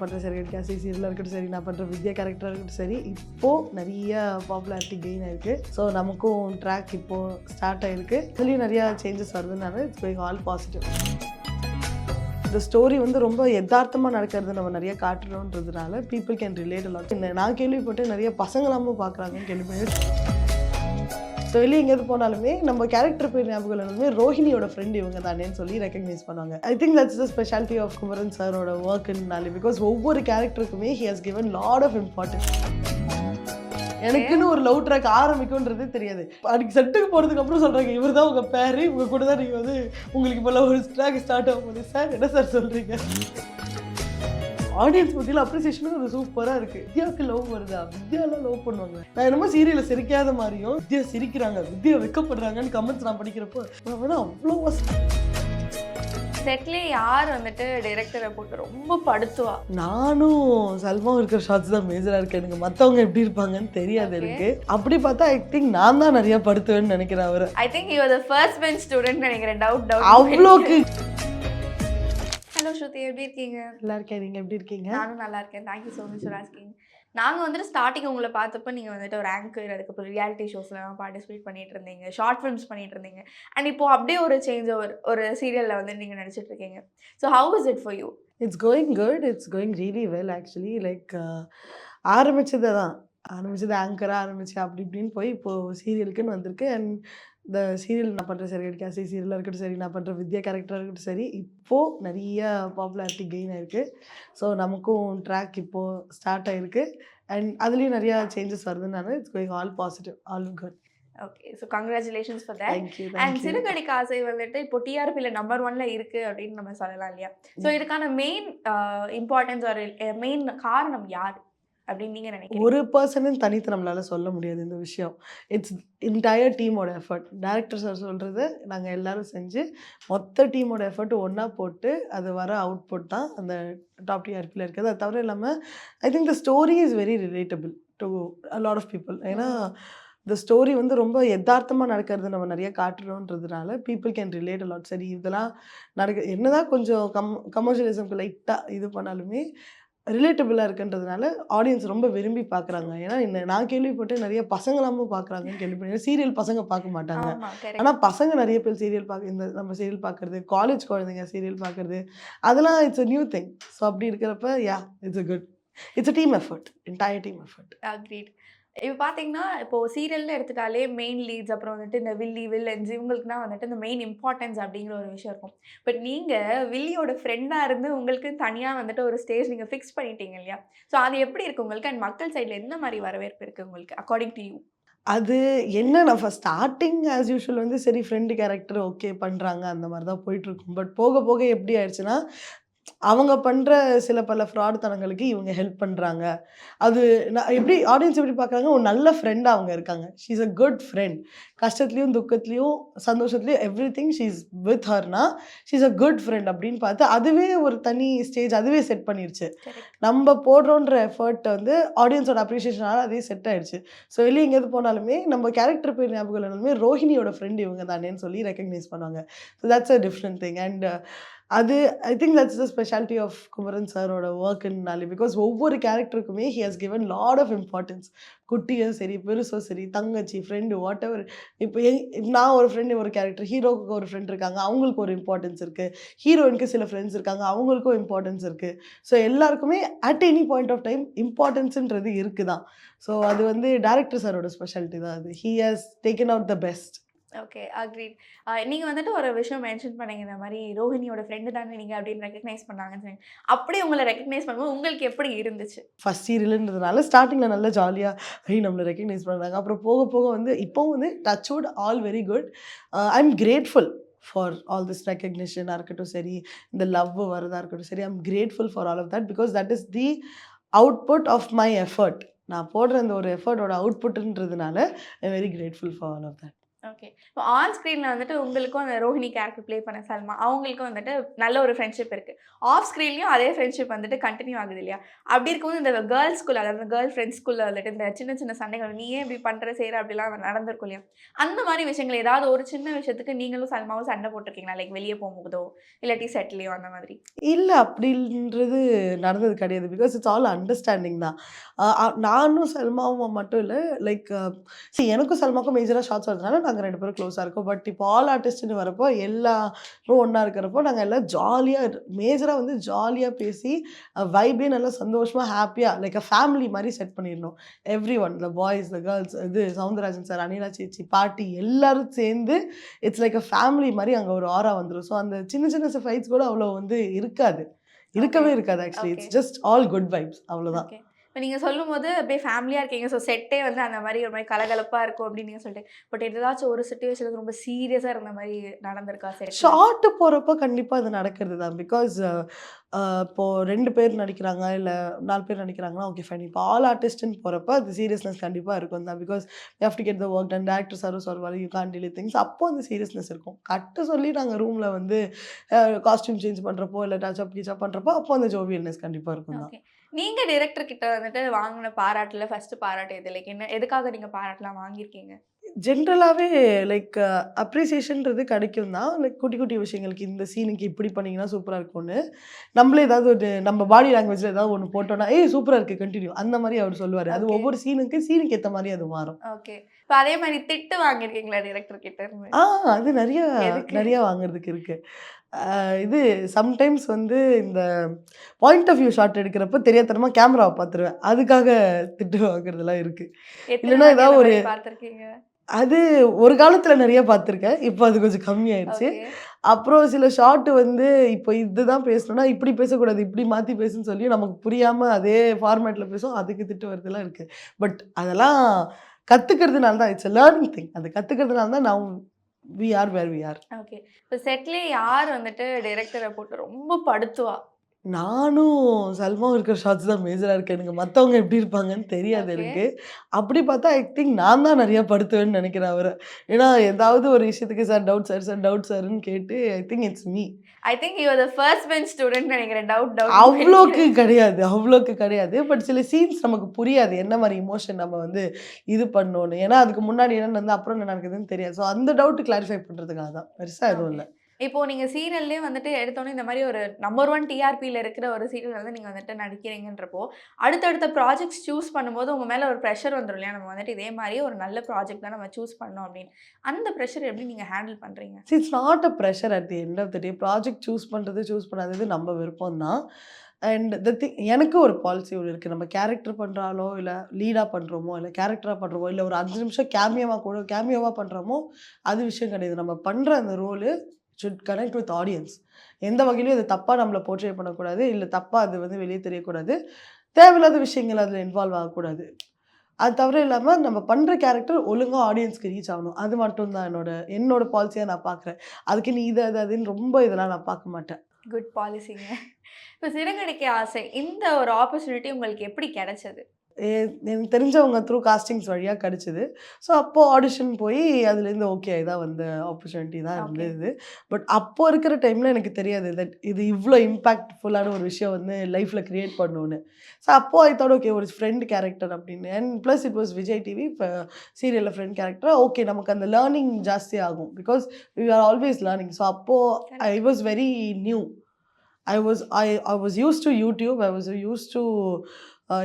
நான் பண்ணுற சரி கேசி சீரியலாக இருக்கட்டும் சரி நான் பண்ணுற வித்யா கேரக்டராக இருக்கட்டும் சரி இப்போது நிறைய பாப்புலாரிட்டி கெயின் ஆயிருக்கு. ஸோ நமக்கும் ட்ராக் இப்போது ஸ்டார்ட் ஆயிருக்கு. இதுலேயும் நிறையா சேஞ்சஸ் வருதுனால இட்ஸ் கோயிங் ஆல் பாசிட்டிவ் இந்த ஸ்டோரி வந்து ரொம்ப யதார்த்தமாக நடக்கிறது நம்ம நிறைய காட்டுறோன்றதுனால people can relate a lot நான் கேள்விப்பட்டு நிறைய பசங்களாமும் பார்க்குறாங்கன்னு கேள்விப்பட்டேன். வெளியே எங்கேயாவது போனாலுமே நம்ம கேரக்டர் பேர் ஞாபகம் இல்லைனாலுமே ரோஹிணியோட ஃப்ரெண்ட் இவங்க தானேன்னு சொல்லி ரெக்கக்னைஸ் பண்ணுவாங்க. I think that's the speciality of Kumaran சாரோட ஒர்க்குனாலே பிகாஸ் ஒவ்வொரு கேரக்டருக்குமே he has given lot of importance எனக்குன்னு ஒரு லவ் ட்ராக் ஆரம்பிக்கும்ன்றதே தெரியாது. அதுக்கு செட்டுக்கு போகிறதுக்கு அப்புறம் சொல்கிறாங்க இவர் தான் உங்கள் பேர் இவங்க கூட தான் நீங்கள் வந்து உங்களுக்கு இப்போ ஒரு ட்ராக் ஸ்டார்ட் ஆகும் போது சார் என்ன சார் சொல்கிறீங்க ஆடியன்ஸ் மத்தியில் அப்ரிசியேஷனும் ஒரு சூப்பராக இருக்குது வித்யாவுக்கு லவ் வருதா? வித்யாலாம் லவ் பண்ணுவாங்க. நான் என்னமோ சீரியலில் சிரிக்காத மாதிரியும் வித்யா சிரிக்கிறாங்க. வித்யா வெக்கப்படுறாங்கன்னு கமெண்ட்ஸ் நான் படிக்கிறப்போ வேணா அவ்வளோ செட்லேயே யார் வந்துட்டு டைரக்டரை போட்டு ரொம்ப படுத்துவா? நானும் சல்மாவும் இருக்கிற ஷார்ட்ஸ் தான் மேஜராக இருக்கு. எனக்கு மற்றவங்க எப்படி இருப்பாங்கன்னு தெரியாது. எனக்கு. அப்படி பார்த்தா ஐ திங்க் நான் தான் நிறைய படுத்துவேன்னு நினைக்கிறேன் அவர். I think you the first bench student நினைக்கிறேன். டவுட் டவுட் அவ்வளோக்கு ஹலோ ஸ்ருதி எப்படி இருக்கீங்க? நல்லா இருக்கேன். நீங்கள் எப்படி இருக்கீங்க? நானும் நல்லா இருக்கேன். Thank you so much for asking நாங்கள் வந்துட்டு ஸ்டார்டிங் உங்களை பார்த்தப்ப நீங்கள் வந்துட்டு ஒரு ஆங்கர் அதுக்கப்புறம் ரியாலிட்டி ஷோஸ்லாம் பார்ட்டிசிபேட் பண்ணிட்டு இருந்தீங்க. ஷார்ட் ஃபிலிம்ஸ் பண்ணிட்டு இருந்தீங்க. அண்ட் இப்போ அப்படியே ஒரு சேஞ்ச் ஓவர் ஒரு சீரியலில் வந்து நீங்கள் நடிச்சிட்டு இருக்கீங்க. So how is it for you it's going good it's going really well actually like ஆரம்பிச்சது தான் ஆரம்பிச்சது ஆங்கராக ஆரம்பிச்சு அப்படி இப்படின்னு போய் இப்போது சீரியலுக்குன்னு வந்திருக்கு. அண்ட் இந்த சீரியல் நான் பண்ணுற சரி கேசி சீரியலாக இருக்கட்டும் சரி நான் பண்ணுற வித்யா கேரக்டராக இருக்கட்டும் சரி இப்போது நிறைய பாப்புலாரிட்டி கெயின் ஆயிருக்கு. ஸோ நமக்கும் ட்ராக் இப்போது ஸ்டார்ட் ஆயிருக்கு. அண்ட் அதுலேயும் நிறையா changes வருதுனால it's going all positive all good okay so congratulations for that thank you and சிறுகடிக்கு ஆசை வந்துட்டு இப்போ டிஆர்பியில் நம்பர் ஒன்ல இருக்கு அப்படின்னு நம்ம சொல்லலாம் இல்லையா? ஸோ இதுக்கான மெயின் இம்பார்ட்டன்ஸ் ஒரு மெயின் காரணம் யார்? அப்படின்னு நீங்க நினைக்கிறீங்க? ஒரு பர்சனும் தனித்து நம்மளால சொல்ல முடியாது இந்த விஷயம். இட்ஸ் இன்டயர் டீமோட எஃபர்ட் டேரக்டர் சார் சொல்கிறது நாங்கள் எல்லாரும் செஞ்சு மொத்த டீமோட எஃபர்ட் ஒன்றா போட்டு அது வர அவுட்புட் தான் அந்த டாப் டிஆர்பியில் இருக்குது அது தவிர இல்லாமல் I think the story is very relatable to lot of people ஏன்னா இந்த ஸ்டோரி வந்து ரொம்ப யதார்த்தமாக நடக்கிறது நம்ம நிறைய காட்டுறோன்றதுனால people can relate a lot சரி இதெல்லாம் நடக்க என்னதான் கொஞ்சம் கம் கமர்ஷியலிசம்க்கு லைட்டாக இது பண்ணாலுமே ரிலேட்டபிளாக இருக்குன்றதுனால ஆடியன்ஸ் ரொம்ப விரும்பி பார்க்குறாங்க ஏன்னா என்ன நான் கேள்விப்பட்டு நிறைய பசங்களாமும் பார்க்குறாங்கன்னு கேள்விப்பட்டேன். சீரியல் பசங்க பார்க்க மாட்டாங்க. ஆனால் பசங்க நிறைய பேர் சீரியல் பார்க்க இந்த நம்ம சீரியல் பார்க்குறது காலேஜ் குழந்தைங்க சீரியல் பார்க்குறது அதெல்லாம் it's a new thing so அப்படி இருக்கிறப்ப yeah it's a good it's a team effort entire team effort agreed இப்போ பார்த்தீங்கன்னா இப்போ சீரியல்னு எடுத்துட்டாலே மெயின் லீட்ஸ் அப்புறம் வந்துட்டு இந்த வில்லி வில்லன்ஸ் இவங்களுக்குனா வந்துட்டு இந்த மெயின் இம்பார்ட்டன்ஸ் அப்படிங்கிற ஒரு விஷயம் இருக்கும். பட் நீங்கள் வில்லியோட ஃப்ரெண்டாக இருந்து உங்களுக்கு தனியாக வந்துட்டு ஒரு ஸ்டேஜ் நீங்கள் ஃபிக்ஸ் பண்ணிட்டீங்க இல்லையா? ஸோ அது எப்படி இருக்கு உங்களுக்கு? அண்ட் மக்கள் சைடில் எந்த மாதிரி வரவேற்பு இருக்குது உங்களுக்கு? அக்கார்டிங் டு யூ அது என்ன நான் ஃபஸ்ட் ஸ்டார்டிங் ஆஸ் யூஷுவல் வந்து சரி ஃப்ரெண்டு கேரக்டர் ஓகே பண்ணுறாங்க அந்த மாதிரி தான் போயிட்டுருக்கும் பட் போக போக எப்படி ஆயிடுச்சுன்னா அவங்க பண்ணுற சில பல ஃப்ராட் தனங்களுக்கு இவங்க ஹெல்ப் பண்ணுறாங்க அது நான் எப்படி ஆடியன்ஸ் எப்படி பார்க்குறாங்க? ஒரு நல்ல ஃப்ரெண்டாக அவங்க இருக்காங்க. She is a good friend கஷ்டத்துலேயும் துக்கத்துலேயும் சந்தோஷத்துலேயும் every thing she is with ஹர்னா she is a good friend அப்படின்னு பார்த்து அதுவே ஒரு தனி ஸ்டேஜ் அதுவே செட் பண்ணிருச்சு. நம்ம போடுறோன்ற எஃபர்ட் வந்து ஆடியன்ஸோட அப்ரிஷியேஷனால அதே செட் ஆயிடுச்சு. ஸோ வெளியே எங்கேயாவது போனாலுமே நம்ம கேரக்டர் பேர் ஞாபகம் இல்லைனாலுமே ரோஹிணியோட ஃப்ரெண்ட் இவங்க தானேன்னு சொல்லி ரெக்கக்னைஸ் பண்ணுவாங்க. So that's a different thing and அது I think that's the speciality of Kumaran சாரோட ஒர்க்குனாலே பிகாஸ் ஒவ்வொரு கேரக்டருக்குமே he has given lot of importance குட்டியும் சரி பெருசோ சரி தங்கச்சி ஃப்ரெண்டு வாட் எவர் இப்போ நான் ஒரு ஃப்ரெண்டு ஒரு கேரக்டர் ஹீரோவுக்கு ஒரு ஃப்ரெண்ட் இருக்காங்க அவங்களுக்கு ஒரு இம்பார்ட்டன்ஸ் இருக்குது ஹீரோயினுக்கு சில ஃப்ரெண்ட்ஸ் இருக்காங்க அவங்களுக்கும் இம்பார்ட்டன்ஸ் இருக்குது ஸோ எல்லாருக்குமே at any point of time இம்பார்ட்டன்ஸுன்றது இருக்குது தான் ஸோ அது வந்து டேரக்டர் சாரோட ஸ்பெஷாலிட்டி தான் அது. He has taken out the best okay agreed நீங்கள் வந்துட்டு ஒரு விஷயம் மென்ஷன் பண்ணீங்க இந்த மாதிரி ரோஹிணியோட ஃப்ரெண்டு தானே நீங்கள் அப்படின்னு ரெக்கக்னைஸ் பண்ணாங்கன்னு சொல்லி அப்படியே உங்களை ரெக்கக்னைஸ் பண்ணும்போது உங்களுக்கு எப்படி இருந்துச்சு? ஃபஸ்ட் சீரியல்ன்றதுனால ஸ்டார்டிங்கில் நல்லா ஜாலியாக ஐ நம்மளை ரெக்கக்னைஸ் பண்ணுறாங்க அப்புறம் போக போக வந்து இப்போவும் வந்து touchwood all very good I am grateful for all this ரெக்கக்னிஷனாக இருக்கட்டும் சரி இந்த லவ் வரதாக இருக்கட்டும் சரி I am grateful for all of that because that is the output of my effort நான் போடுற இந்த ஒரு எஃபர்டோட அவுட்புட்டுன்றதுனால I very grateful for all of that okay. இப்போ ஆன் ஸ்க்ரீனில் வந்துட்டு உங்களுக்கும் அந்த ரோஹிணி கேரக்டர் ப்ளே பண்ண சல்மா, அவங்களுக்கும் வந்துட்டு நல்ல ஒரு ஃப்ரெண்ட்ஷிப் இருக்குது ஆஃப் ஸ்க்ரீன்லையும் அதே ஃப்ரெண்ட்ஷிப் வந்துட்டு கண்டினியூ ஆகுது இல்லையா? அப்படி இருக்கும்போது இந்த கேர்ள்ஸ்குள்ள அதாவது கேர்ள் ஃப்ரெண்ட்ஸ்குள்ள வந்துட்டு இந்த சின்ன சின்ன சண்டைகள், "நீ ஏன் இப்படி பண்ணுற செய்கிற அப்படிலாம் நடந்திருக்கும் இல்லையா? அந்த மாதிரி விஷயங்கள் ஏதாவது ஒரு சின்ன விஷயத்துக்கு நீங்களும் சல்மாவும் சண்டை போட்டுருக்கீங்களா? லைக் வெளியே போகும்போதோ, இல்லாட்டி செட்லேயோ அந்த மாதிரி? இல்லை அப்படின்றது நடந்தது கிடையாது. பிகாஸ் இட்ஸ் ஆல் அண்டர்ஸ்டாண்டிங் தான். நானும் சல்மாவும் மட்டும் இல்லை லைக் சி எனக்கும் சல்மாக்கும் மேஜராக ஷார்ட்ஸ் வருதுனால நாங்க 2 பேரும் க்ளோஸா இருக்கோம். பட் இப்போ ஆல் ஆர்டிஸ்ட்ன்னு வரப்போ எல்லாரும் ஒண்ணா இருக்கிறப்போ, நாங்க எல்லாம் ஜாலியா மேஜரா வந்து ஜாலியா பேசி வைபே நல்லா சந்தோஷமா, ஹேப்பியா லைக் அ ஃபேமிலி மாரி செட் பண்ணிடணும். Everyone the boys, the girls இது சவுந்தரராஜன் சார், அனிலா சேச்சி, பாட்டி எல்லாரும் சேர்ந்து இட்ஸ் லைக் அ ஃபேமிலி மாரி அங்க ஒரு ஆரா வந்துரும். ஸோ அந்த சின்ன சின்ன ஃபைட்ஸ் கூட அவ்வளோ வந்து இருக்காது. இருக்கவே. இருக்காது actually. It's just all good vibes அவ்வளோதான். இப்ப நீங்க சொல்லும்போது அப்படியே ஃபேமிலியா இருக்கீங்க. ஸோ செட்டே வந்து அந்த மாரி ஒரு மாரி கலகலப்பா இருக்கும் அப்படின்னு நீங்க சொல்லிட்டு. பட் ஏதாச்சும் ஒரு சிச்சுவேஷன்ல ரொம்ப சீரியஸா இருந்த மாரி நடந்திருக்கா செட்ல? ஷார்ட் போறப்போ கண்டிப்பா அது நடக்கிறது தான். பிகாஸ் அ இப்போ 2 பேர் நடிக்கிறாங்க, இல்ல 4 பேர் நடிக்கிறாங்கன்னா, ஓகே ஃபைன். இப்போ ஆல் ஆர்டிஸ்ட்ன்னு போறப்போ அது சீரியஸ்னஸ் கண்டிப்பா இருக்கும் தான். Because have to get the work done. Director சாரும் சொல்வாரு, யூ கான்ட் டிலே திங்ஸ். அப்போ அந்த சீரியஸ்னஸ் இருக்கும். கட்டு சொல்லி நாங்க ரூம்ல வந்து காஸ்டியூம் சேஞ்ச் பண்றப்போ, இல்ல டச் அப், கீச் அப் பண்றப்போ, அப்போ அந்த ஜோவியல்னஸ் கண்டிப்பா இருக்கும் தான். ஓகே. நீங்க டைரக்டர் கிட்ட வந்துட்டு வாங்குன பாராட்டுல ஃபர்ஸ்ட் பாராட்டு எது? லைக் என்ன எதுக்காக நீங்க பாராட்டுலாம் வாங்கியிருக்கீங்க? ஜென்ரலாவே லைக் அப்ரிசியேஷன்றது கிடைக்கும் தான். லைக் குட்டி குட்டி விஷயங்களுக்கு இந்த சீனுக்கு இப்படி பண்ணீங்கன்னா சூப்பரா இருக்கும்னு. நம்மளே ஏதாவது ஒரு நம்ம பாடி லாங்குவேஜ்ல ஏதாவது ஒண்ணு போட்டோம்னா, "ஏய் சூப்பரா இருக்கு கன்டின்யூ." அந்த மாரி அவரு சொல்லுவாரு. அது. ஒவ்வொரு சீனுக்கு சீனுக்கு ஏத்த மாரி அது மாறும். ஓகே. இப்ப அதே மாரி திட்டு வாங்கியிருக்கீங்களா டைரக்டர் கிட்ட? ஆ அது நெறைய? நெறைய வாங்குறதுக்கு இருக்கு. இது சம்டைம்ஸ் வந்து இந்த பாயிண்ட் ஆஃப் வியூ ஷாட் எடுக்கிறப்போ தெரியாத்தனமா கேமராவ பார்த்துருவேன். அதுக்காக திட்டு வாங்குறதெல்லாம் இருக்கு. எத்தன இல்லன்னா ஏதாவது ஒரு? அது ஒரு காலத்துல நெறைய பார்த்துருக்கேன். இப்போ அது கொஞ்சம் கம்மியாயிருச்சு. ஓகே. அப்புறம் சில ஷாட் வந்து இப்போ இதுதான் பேசணும்னா, இப்படி பேசக்கூடாது. இப்படி மாத்தி பேசுன்னு சொல்லி நமக்கு புரியாம அதே ஃபார்மேட்ல பேசுவோம். அதுக்கு திட்டு வரதெல்லாம் இருக்கு. பட் அதெல்லாம் கத்துக்கிறதுனால தான். It's learning thing. அது கத்துக்கிறதுனால தான் now we are where we are. Okay. இப்ப செட்லயே யார் வந்துட்டு டைரக்டர போட்டு ரொம்ப படுத்துவா? நானும் சல்மாவும் இருக்கிற ஷாட்ஸ் தான் மேஜரா இருக்கு. எனக்கு மத்தவங்க எப்படி இருப்பாங்கன்னு தெரியாது. எனக்கு. அப்படி பார்த்தா ஐ திங்க் நான் தான் நெறைய படுத்துவேன்னு நெனைக்கிறேன் அவர. ஏன்னா ஏதாவது ஒரு விஷயத்துக்கு sir doubt sir, sir doubt சார்ன்னு கேட்டு I think it's me. I think you are the first bench student நெனைக்கிறேன். டவுட் டவுட் அவ்ளோக்கு கிடையாது. அவ்ளோக்கு கிடையாது. பட் சில சீன்ஸ் நமக்கு புரியாது. என்ன மாரி எமோஷன் நம்ம வந்து இது பண்ணோம்னு. ஏன்னா அதுக்கு முன்னாடி என்ன நடந்தது, அப்புறம் என்ன நடக்குதுன்னு தெரியாது. ஸோ அந்த டவுட் கிளாரிஃபை பண்றதுக்காக தான். பெருசா எதுவும் இல்ல. இப்போது நீங்கள் சீரியல்லே வந்துட்டு எடுத்தோன்னே இந்த மாதிரி ஒரு நம்பர் ஒன் டிஆர்பியில் இருக்கிற ஒரு சீரியல் வந்து நீங்கள் வந்துட்டு நடிக்கிறீங்கன்றப்போ, அடுத்தடுத்த ப்ராஜெக்ட்ஸ் சூஸ் பண்ணும்போது உங்கள் மேலே ஒரு ப்ரெஷர் வந்துடும் இல்லையா? நம்ம வந்துட்டு இதே மாதிரி ஒரு நல்ல ப்ராஜெக்ட் தான் நம்ம சூஸ் பண்ணோம் அப்படின்னு. அந்த ப்ரெஷர் எப்படி நீங்கள் ஹேண்டில் பண்ணுறீங்க it's not a pressure at the end of the day. Project choose பண்ணுறது சூஸ் பண்ணாதது நம்ம விருப்பம் தான். அண்ட் த திங் எனக்கு ஒரு பாலிசி ஒரு இருக்குது நம்ம கேரக்டர் பண்ணுறாலோ இல்லை லீடாக பண்ணுறோமோ இல்லை கேரக்டராக பண்ணுறோமோ இல்லை ஒரு அஞ்சு நிமிஷம் கேமியோவா கூட கேமியோவா பண்ணுறோமோ அது விஷயம் கிடையாது. நம்ம பண்ணுற அந்த role should connect with audience. எந்த வகையிலும் இது தப்பாக நம்மள போர்ட்ரே பண்ணக்கூடாது. இல்லை தப்பாக அது வந்து வெளியே தெரியக்கூடாது. தேவையில்லாத விஷயங்கள் அதில் இன்வால்வ் ஆகக்கூடாது. அது தவிர இல்லாமல் நம்ம பண்ணுற கேரக்டர் ஒழுங்காக ஆடியன்ஸ்க்கு ரீச் ஆகணும். அது மட்டும் தான் என்னோட என்னோட பாலிசியாக நான் பார்க்குறேன். அதுக்கு நீ இது, அது, அதுன்னு ரொம்ப இதெல்லாம் நான் பார்க்க மாட்டேன். குட் பாலிசிங்க. இப்போ சிறகடிக்க ஆசை இந்த ஒரு ஆப்பர்ச்சுனிட்டி உங்களுக்கு எப்படி கிடைச்சது? எனக்கு தெரிஞ்சவங்க த்ரூ காஸ்டிங்ஸ் வழியா கிடைச்சது. ஸோ அப்போ ஆடிஷன் போய் அதுலேருந்து ஓகே இதான் வந்த ஆப்பர்ச்சுனிட்டி தான். இருந்தது. பட் அப்போ இருக்கிற டைம்ல எனக்கு தெரியாது தட் இது இவ்ளோ இம்பாக்ட்ஃபுல்லான ஒரு விஷயம் வந்து லைஃப்ல கிரியேட் பண்ணும்னு. ஸோ அப்போ ஐ தாட் ஓகே ஒரு ஃப்ரெண்ட் கேரக்டர் அப்படின்னு. And plus it was Vijay TV இப்ப சீரியல்ல ஃப்ரெண்ட் கேரக்டரா ஓகே நமக்கு அந்த லேர்னிங் ஜாஸ்தி ஆகும். Because we are always learning. So அப்போ I. Was very new. I was I I was used to YouTube. I was used to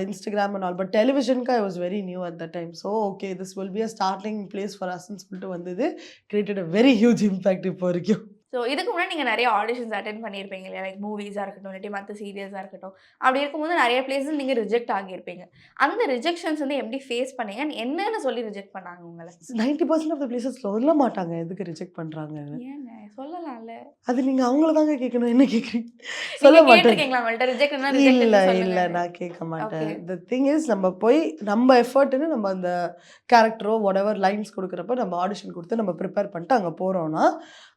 Instagram and all but டெலிவிஷனுக்கு I was very new at the time so okay this will be a starting place for அஸ்ன்னு சொல்லிட்டு வந்தது created a very huge impact இப்போ வரைக்கும் so இதுக்கு முன்னாடி நீங்க நெறைய auditions attend பண்ணியிருப்பீங்க இல்லையா? லைக் மூவிஸா இருக்கட்டும், இல்லாட்டி மத்த சீரியல்ஸா இருக்கட்டும். அப்படி இருக்கும்போது நெறைய பிளேஸஸ் நீங்க ரிஜெக்ட் ஆகியிருப்பீங்க. அந்த ரிஜெக்ஷன்ஸ் வந்து எப்படி ஃபேஸ் பண்ணீங்க? என்னன்னு சொல்லி ரிஜெக்ட் பண்ணாங்க உங்கள? 90% ஆஃப் த பிளேசஸ் சொல்ல மாட்டாங்க எதுக்கு ரிஜெக்ட் பண்றாங்கன்னு. ஏங்க சொல்லலாம்ல. அது நீங்க அவங்கள தாங்க கேட்கணும். என்ன கேட்குறீங்க? சொல்ல ரிஜெக்ட்னா இல்ல இல்ல? நான் கேட்க மாட்டேன். த திங் இஸ் நம்ம போய் நம்ம எஃபர்ட்ன்னு நம்ம அந்த கேரக்டரோ வாட்டெவர் லைன்ஸ் குடுக்குறப்ப நம்ம ஆடிஷன் குடுத்து நம்ம ப்ரிப்பேர் பண்ணிட்டு அங்க போறோம்னா,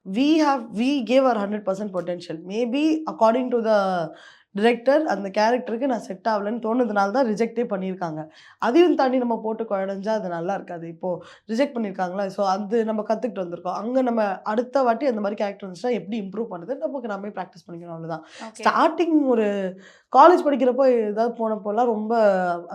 we have we gave our 100% potential. Maybe according to the director அந்த கேரக்டருக்கு நான் செட் ஆகலைன்னு தோணுதுனால தான் ரிஜெக்டே பண்ணியிருக்காங்க. அதையும் தாண்டி நம்ம போட்டு குழஞ்சா அது நல்லா இருக்காது. இப்போது ரிஜெக்ட் பண்ணியிருக்காங்களா? ஸோ அது நம்ம கற்றுக்கிட்டு வந்திருக்கோம். அங்கே நம்ம அடுத்த வாட்டி அந்த மாதிரி கேரக்டர் வந்துச்சுன்னா எப்படி இம்ப்ரூவ் பண்ணுறது நமக்கு நம்ம ப்ராக்டிஸ் பண்ணிக்கணும். அவ்வளோதான் ஸ்டார்டிங் ஒரு காலேஜ் படிக்கிறப்போ ஏதாவது போனப்போலாம் ரொம்ப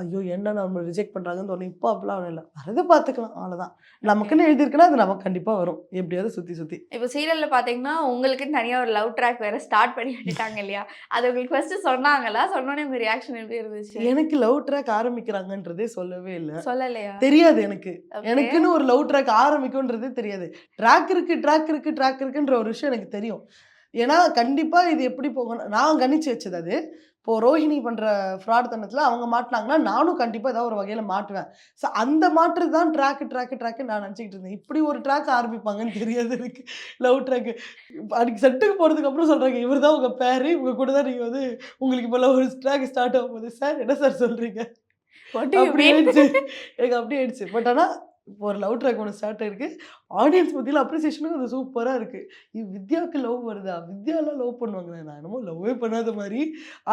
ஐயோ என்ன நம்ம ரிஜெக்ட் பண்ணுறாங்கன்னு தோணும். இப்போ அப்படிலாம் ஒன்றும் இல்லை. வரது பார்த்துக்கலாம். அவ்வளோதான் நமக்குன்னு எழுதியிருக்குன்னா அது நமக்கு கண்டிப்பாக வரும். எப்படியாவது சுற்றி சுற்றி இப்போ சீரியல்ல பாத்தீங்கன்னா உங்களுக்குன்னு தனியா ஒரு லவ் ட்ராக் வேற ஸ்டார்ட் பண்ணி விட்டுட்டாங்க இல்லையா? அது உங்களுக்கு ஃபர்ஸ்ட் சொன்னாங்களா? சொன்னோடனே உங்க ரியாக்ஷன் எப்படி இருந்துச்சு? எனக்கு லவ் ட்ராக் ஆரம்பிக்கிறாங்கன்றதே சொல்லவே இல்லை. சொல்லலையா? தெரியாது எனக்கு. எனக்குன்னு ஒரு லவ் ட்ராக் ஆரம்பிக்கும்ன்றதே தெரியாது. ட்ராக் இருக்கு ட்ராக் இருக்கு ட்ராக் இருக்குன்ற ஒரு விஷயம் எனக்கு தெரியும். ஏன்னா கண்டிப்பா இது எப்படி போகணும்? நான் கணிச்சு வச்சது அது. இப்போ ரோஹிணி பண்ற ஃப்ராட் தனத்துல அவங்க மாட்டினாங்கன்னா நானும் கண்டிப்பா ஏதாவது ஒரு வகையில மாட்டுவேன். ஸோ அந்த மாட்டுறது தான் ட்ராக் ட்ராக் ட்ராக் நான் நினச்சிக்கிட்டு இருந்தேன். இப்படி ஒரு ட்ராக் ஆரம்பிப்பாங்கன்னு தெரியாது எனக்கு. லவ் ட்ராக் அதுக்கு செட்டுக்கு போனதுக்கு அப்புறம் சொல்றாங்க இவர் தான் உங்க பேரு இவங்க கூட தான் நீங்க வந்து உங்களுக்கு இப்போ லவ் ட்ராக் ஸ்டார்ட் ஆகும் போது சார் என்ன சார்? ஆயிடுச்சு. எனக்கு அப்படி ஆயிடுச்சு. பட் ஆனால் இப்போ ஒரு லவ் ட்ராக் ஒன்று ஸ்டார்ட் ஆயிருக்கு. ஆடியன்ஸ் மத்தியில் அப்ரிசியேஷனும் அது சூப்பராக இருக்குது இது வித்யாவுக்கு லவ் வருதா? வித்யாலாம் லவ் பண்ணுவாங்க நான் என்னமோ லவ்வே பண்ணாத மாதிரி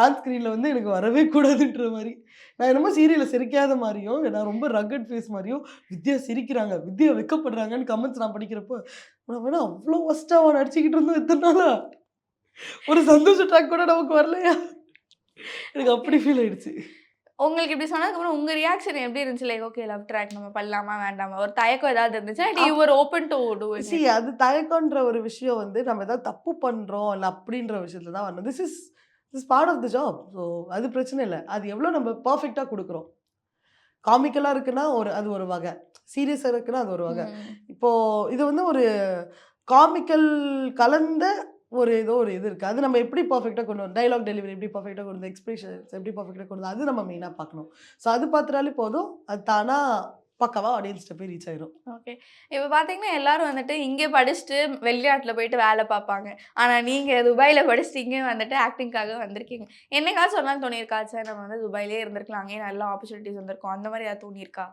ஆன் ஸ்க்ரீனில் வந்து எனக்கு வரவே கூடாதுன்ற மாதிரி. நான் என்னமோ சீரியலில் சிரிக்காத மாதிரியும் நான் ரொம்ப ரகட் ஃபேஸ் மாதிரியும் வித்யா சிரிக்கிறாங்க. வித்யா வெக்கப்படுறாங்கன்னு கமெண்ட்ஸ் நான் படிக்கிறப்போ நான் வேணா அவ்வளோ ஒஸ்ட்டாக நடிச்சுக்கிட்டு இருந்தோம் எத்தனாலா ஒரு சந்தோஷ ட்ராக் கூட நமக்கு வரலையா? எனக்கு அப்படி ஃபீல் ஆயிடுச்சு. உங்களுக்கு இப்படி சொன்னதுக்கு அப்புறம் உங்க ரியாக்ஷன் எப்படி இருந்துச்சு? லைக் ஓகே லவ் ட்ராக் நம்ம பண்ணலாமா? வேண்டாமா? ஒரு தயக்கம் ஏதாவது இருந்துச்சா? You were open to to see அது தயக்கம்ன்ற ஒரு விஷயம் வந்து நம்ம ஏதாவது தப்பு பண்ணுறோம் இல்லை அப்படின்ற விஷயத்துல தான் வரணும். This is this part of the job so அது பிரச்சனை இல்லை. அது எவ்வளோ நம்ம பர்ஃபெக்டாக கொடுக்குறோம். காமிக்கலாக இருக்குன்னா ஒரு அது ஒரு வகை. சீரியஸாக இருக்குன்னா அது ஒரு வகை. இப்போது இது வந்து ஒரு காமிக்கல் கலந்த ஒரு ஏதோ ஒரு இது இருக்குது அது நம்ம எப்படி பர்ஃபெக்டாக கொண்டு வரும் டைலாக் டெலிவரி எப்படி பர்ஃபெக்டாக கொண்டு வந்து எக்ஸ்பிரஷன்ஸ் எப்படி பர்ஃபெக்டாக கொண்டு வந்து அது நம்ம மெயினாக பார்க்கணும். ஸோ அது பார்த்துட்டாலே போதும். அது தானாக பக்காவாக ஆடியன்ஸ்கிட்ட போய் ரீச் ஆயிரும். ஓகே இப்போ பார்த்தீங்கன்னா எல்லாரும் வந்துட்டு இங்கே படிச்சுட்டு வெளிநாட்டில் போயிட்டு வேலை பார்ப்பாங்க. ஆனால் நீங்கள் துபாயில் படிச்சுட்டு இங்கே வந்துட்டு ஆக்டிங்காக வந்திருக்கீங்க. என்னைக்காச்சும் ஒரு நாள் தோணியிருக்கா? சார் நம்ம வந்து துபாயிலே இருந்திருக்கலாம். அங்கேயே நல்ல ஆப்பர்ச்சுனிட்டிஸ் வந்திருக்கும். அந்த மாதிரி ஏதாவது தோணியிருக்கா?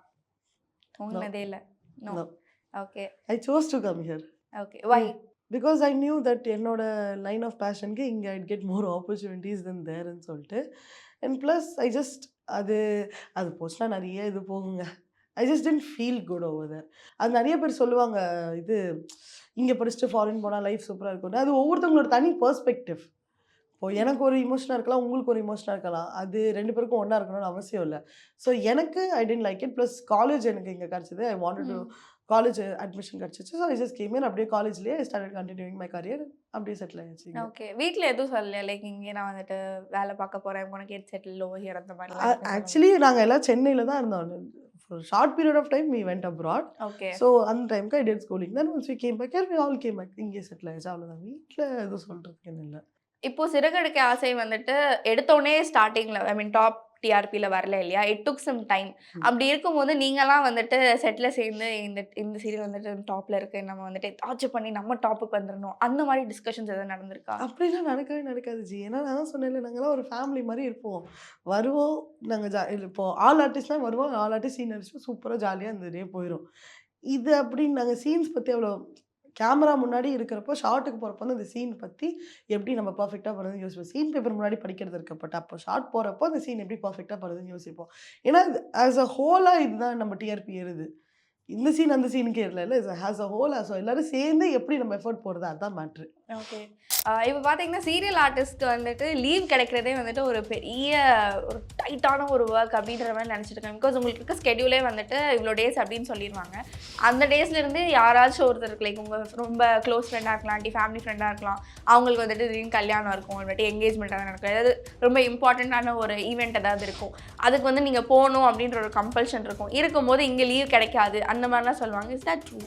தோணுனதே இல்லை. Okay I chose to come here okay why because I knew that என்னோட லைன் ஆஃப் பேஷனுக்கு இங்கே ஐட் கெட் மோர் ஆப்பர்ச்சுனிட்டிஸ் தென் தேர்ன்னு சொல்லிட்டு. அண்ட் ப்ளஸ் ஐ ஜஸ்ட் அது அது போஸ்ட்லாம் நிறைய இது போகுங்க. I just tend feel good over there அது நிறைய பேர் சொல்லுவாங்க இது இங்கே படிச்சுட்டு ஃபாரின் போனால் லைஃப் சூப்பராக இருக்கும்னு அது ஒவ்வொருத்தவங்களோட தனி பர்ஸ்பெக்டிவ் இப்போ எனக்கு ஒரு இமோஷனாக இருக்கலாம் உங்களுக்கு ஒரு இமோஷனாக இருக்கலாம். அது ரெண்டு பேருக்கும் ஒன்றா இருக்கணும்னு அவசியம் இல்லை. ஸோ எனக்கு I tend like it plus college எனக்கு இங்கே கிடச்சிது. I want to college admission கிடச்சிச்சு. ஸோ ஐ ஜஸ்ட் கேம் அப்படியே காலேஜ்லேயே ஸ்டார்டட் கண்டினியூங் மை கரியர் அப்படியே செட்டில் ஆயிடுச்சு. ஓகே வீட்டில் எதுவும் சொல்லலையா? லைக் இங்கே நான் வந்துட்டு வேலை பார்க்க போகிறேன் உனக்கு கெட் செட்டில் ஓ ஹியர் அந்த மாதிரி ஆக்சுவலி நாங்கள் எல்லாம் சென்னையில் தான் இருந்தோம். Short period of time we went abroad. Okay so அந்த டைமுக்கு I did schooling then once we came back we all came back இங்கே செட்டில் ஆயிடுச்சு. அவ்வளோதான் வீட்டில் எதுவும் சொல்கிறதுக்கு இல்லை. இப்போ சிறகடிக்க ஆசை வந்துட்டு எடுத்தோடனே ஸ்டார்டிங்ல ஐ மீன் டாப் டிஆர்பியில் வரல இல்லையா? It took some time. அப்படி இருக்கும்போது நீங்களாம் வந்துட்டு செட்டில் சேர்ந்து இந்த இந்த சீரியல் வந்துட்டு டாப்ல இருக்கு. நம்ம வந்துட்டு ஏதாச்சும் பண்ணி நம்ம டாப்புக்கு வந்துடணும் அந்த மாதிரி டிஸ்கஷன்ஸ் எதாவது நடந்திருக்கா? அப்படிலாம் நடக்கவே நடக்காது ஜி. ஏன்னா நான் தான் சொன்னேன்ல நாங்களாம் ஒரு ஃபேமிலி மாதிரி இருப்போம். வருவோம் நாங்கள் ஜா இப்போ ஆல் ஆர்டிஸ்ட்லாம் வருவோம் ஆல் ஆர்டிஸ்ட் சீன் அடிச்சு சூப்பராக ஜாலியாக இந்த டே போயிடும் இது அப்படின்னு நாங்கள் சீன்ஸ் பற்றி அவ்வளோ கேமரா முன்னாடி இருக்கிறப்போ ஷார்ட்டுக்கு போகிறப்போ வந்து அந்த சீன் பற்றி எப்படி நம்ம பர்ஃபெக்டாக பண்ணுறது யோசிப்போம். சீன் பேப்பர் முன்னாடி படிக்கிறது இருக்கப்பட்ட அப்போ ஷார்ட் போகிறப்போ அந்த சீன் எப்படி பர்ஃபெக்டாக பண்ணுறதுன்னு யோசிப்போம். ஏன்னா ஆஸ் அ ஹோலாக இதுதான் நம்ம டிஆர்பி ஏறுது. இந்த சீன் அந்த சீனுக்கு ஏறல இல்லை? ஹாஸ் அ ஹோல் ஸோ எல்லாரும் சேர்ந்து எப்படி நம்ம எஃபர்ட் போடுறது அதுதான் மேட்ரு ஓகே இப்போ பார்த்தீங்கன்னா சீரியல் ஆர்டிஸ்ட்க்கு வந்துட்டு லீவ் கிடைக்கிறதே வந்துட்டு ஒரு பெரிய ஒரு டைட்டான ஒரு ஒர்க் அப்படின்ற மாதிரி நினச்சிட்டு இருக்கேன் பிகாஸ் உங்களுக்கு இருக்க ஸ்கெடியூலே வந்துட்டு இவ்வளோ டேஸ் அப்படின்னு சொல்லிடுவாங்க. அந்த டேஸ்லேருந்து யாராச்சும் ஒருத்தருக்கு லைக் உங்கள் ரொம்ப க்ளோஸ் ஃப்ரெண்டாக இருக்கலாம் டி ஃபேமிலி ஃப்ரெண்டாக இருக்கலாம் அவங்களுக்கு வந்துட்டு திடீர்னு கல்யாணம் இருக்கும் இல்லாட்டி என்கேஜ்மெண்ட் ஏதாவது நடக்கும். ஏதாவது ரொம்ப இம்பார்ட்டண்ட்டான ஒரு ஈவெண்ட் ஏதாவது இருக்கும். அதுக்கு வந்து நீங்கள் போகணும் அப்படின்ற ஒரு கம்பல்ஷன் இருக்கும். இருக்கும்போது இங்கே லீவ் கிடைக்காது. அந்த மாதிரிலாம் சொல்லுவாங்க. Is that true